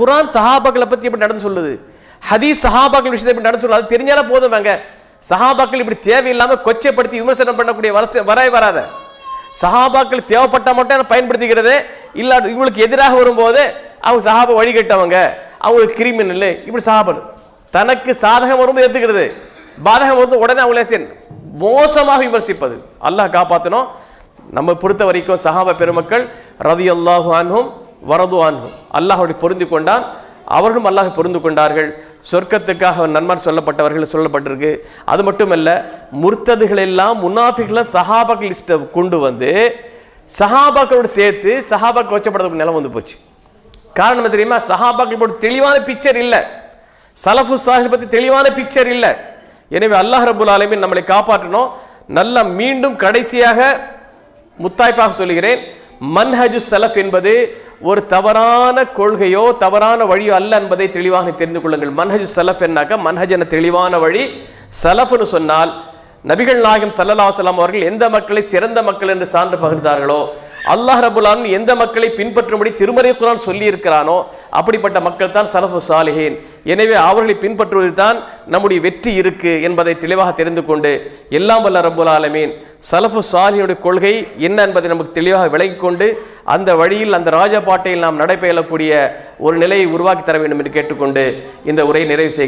குரான் சஹாபாக்களை பத்தி எப்படி நடந்து சொல்லுது? ஹதீஸ் சஹாபாக்கள் விஷயத்தை எப்படி நடந்து சொல்லுது? அது தெரிஞ்சாலே போதும் வாங்க. சஹாபாக்கள் இப்படி தேவையில்லாம கொச்சைப்படுத்தி விமர்சனம் பண்ணக்கூடிய வரச வராய் வராத. சஹாபாக்கள் தேவைப்பட்டால் மட்டும் அதை பயன்படுத்திக்கிறது. இல்ல இவங்களுக்கு எதிராக வரும்போது அவங்க சஹாபா வழிகட்டவங்க அவங்களுக்கு கிரிமினல் இப்படி சஹாபா தனக்கு சாதகம் வரும்போது ஏத்துக்கிறது பாதகம் வந்து உடனே அவங்களே சரி மோசமாக விமர்சிப்பது. அல்லாஹ் காப்பாற்றணும் நம்ம பொறுத்த வரைக்கும் சஹாபா பெருமக்கள் ரதி அல்லாஹு அன்ஹும் வரது அன்ஹும் அல்லாஹோடு பொருந்தி கொண்டான். அவர்களும் அல்லாஹ் பொருந்து கொண்டார்கள். சொர்க்கத்துக்காக நன்மார் சொல்லப்பட்டவர்கள் சொல்லப்பட்டிருக்கு. அது மட்டுமல்ல முர்த்ததுகள் எல்லாம் முன்னாஃபிகளை சஹாபாக்கள் லிஸ்ட்டை கொண்டு வந்து சஹாபாக்களோடு சேர்த்து சஹாபாக்கள் வச்சப்படக்கூடிய நிலம் வந்து போச்சு. காரணம் தெரியுமா? சஹாபாக்கள் போட்டு தெளிவான பிக்சர் இல்லை. சலஃபு சாஹிப் பற்றி தெளிவான பிக்சர் இல்லை. எனவே அல்லாஹ் ரபுல் ஆலமின் நம்மளை காப்பாற்றணும். நல்லா மீண்டும் கடைசியாக முத்தாய்ப்பாக சொல்லுகிறேன். மன்ஹஜு சலஃப் என்பது ஒரு தவறான கொள்கையோ தவறான வழியோ அல்ல என்பதை தெளிவாக தெரிந்து கொள்ளுங்கள். மன்ஹஜு சலஃப் என்னாக்க? மன்ஹஜ் என தெளிவான வழி சலஃப்னு சொன்னால் நபிகள் நாயகம் சல்லல்லாஹு அலைஹி அவர்கள் எந்த மக்களை சிறந்த மக்கள் என்று சான்று பகிர்ந்தார்களோ அல்லாஹ் ரபுல்லான் எந்த மக்களை பின்பற்றும்படி திருமறை குரான் சொல்லியிருக்கிறானோ அப்படிப்பட்ட மக்கள் தான் சலஃபு சாலிஹீன். எனவே அவர்களை பின்பற்றுவதில் தான் நம்முடைய வெற்றி இருக்கு என்பதை தெளிவாக தெரிந்து கொண்டு எல்லாம் வல்ல ரபுல் ஆலமீன் சலஃபு சாலியுடைய கொள்கை என்ன என்பதை நமக்கு தெளிவாக விளங்கி கொண்டு அந்த வழியில் அந்த ராஜபாட்டையில் நாம் நடைபெறக்கூடிய ஒரு நிலையை உருவாக்கி தர வேண்டும் என்று கேட்டுக்கொண்டு இந்த உரையை நிறைவு செய்கிறேன்.